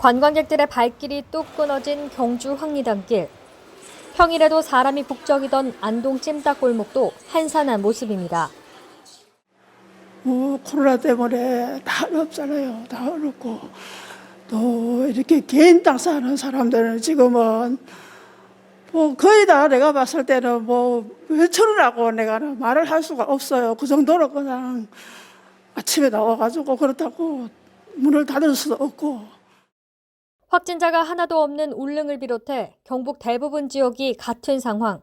관광객들의 발길이 뚝 끊어진 경주 황리단길. 평일에도 사람이 북적이던 안동 찜닭골목도 한산한 모습입니다. 뭐 코로나 때문에 다 어렵잖아요. 다 어렵고 또 이렇게 개인 땅 사는 사람들은 지금은 뭐 거의 다 내가 봤을 때는 뭐 외출이라고 내가 말을 할 수가 없어요. 그 정도로 그냥 아침에 나와가지고 그렇다고 문을 닫을 수도 없고 확진자가 하나도 없는 울릉을 비롯해 경북 대부분 지역이 같은 상황.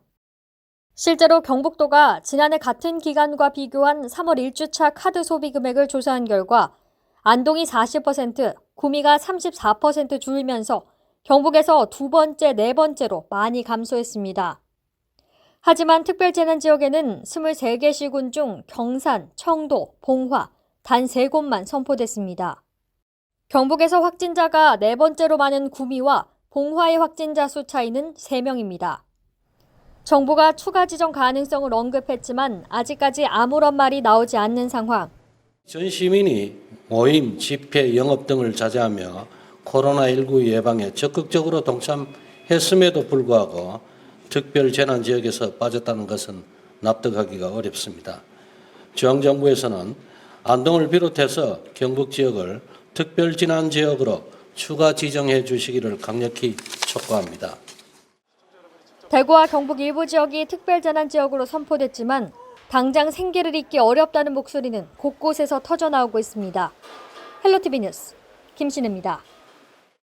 실제로 경북도가 지난해 같은 기간과 비교한 3월 1주차 카드 소비 금액을 조사한 결과 안동이 40%, 구미가 34% 줄면서 경북에서 두 번째, 네 번째로 많이 감소했습니다. 하지만 특별재난 지역에는 23개 시군 중 경산, 청도, 봉화 단 3곳만 선포됐습니다. 경북에서 확진자가 네 번째로 많은 구미와 봉화의 확진자 수 차이는 3명입니다. 정부가 추가 지정 가능성을 언급했지만 아직까지 아무런 말이 나오지 않는 상황. 전 시민이 모임, 집회, 영업 등을 자제하며 코로나19 예방에 적극적으로 동참했음에도 불구하고 특별 재난 지역에서 빠졌다는 것은 납득하기가 어렵습니다. 중앙정부에서는 안동을 비롯해서 경북 지역을 특별 재난 지역으로 추가 지정해 주시기를 강력히 촉구합니다. 대구와 경북 일부 지역이 특별 재난 지역으로 선포됐지만 당장 생계를 잇기 어렵다는 목소리는 곳곳에서 터져 나오고 있습니다. 헬로티비 뉴스 김신혜입니다.